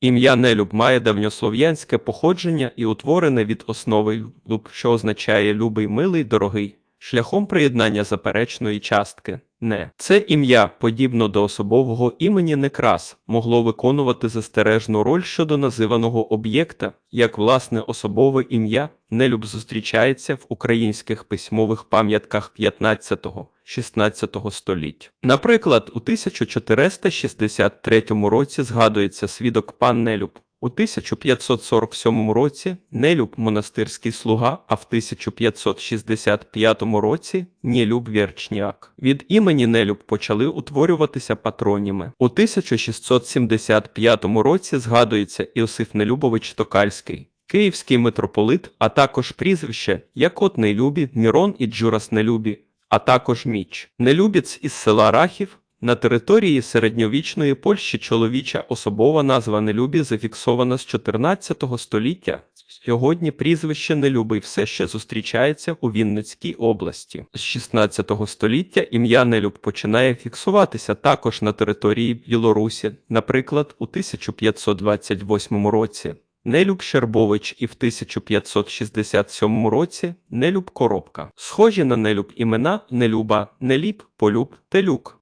Ім'я Нелюб має давньослов'янське походження і утворене від основи. «люб», що означає любий, милий, дорогий, шляхом приєднання заперечної частки не. Це ім'я, подібно до особового імені Некрас, могло виконувати застережну роль щодо називаного об'єкта, як власне особове ім'я Нелюб зустрічається в українських письмових пам'ятках 15-16 століть. Наприклад, у 1463 році згадується свідок пан Нелюб. У 1547 році Нелюб монастирський слуга, а в 1565 році Нелюб Вєрчняк. Від імені Нелюб почали утворюватися патроніми. У 1675 році згадується Іосиф Нелюбович Токальський. Київський митрополит, а також прізвище Якот Нелюбі, Мірон і Джурас Нелюбі, а також Міч. Нелюбіць із села Рахів на території середньовічної Польщі чоловіча особова назва Нелюбі зафіксована з 14 століття. Сьогодні прізвище Нелюбий все ще зустрічається у Вінницькій області. З 16 століття ім'я Нелюб починає фіксуватися також на території Білорусі, наприклад, у 1528 році. Нелюб Щербович і в 1567 році Нелюб Коробка. Схожі на Нелюб імена Нелюба, Неліп, Полюб, Телюк.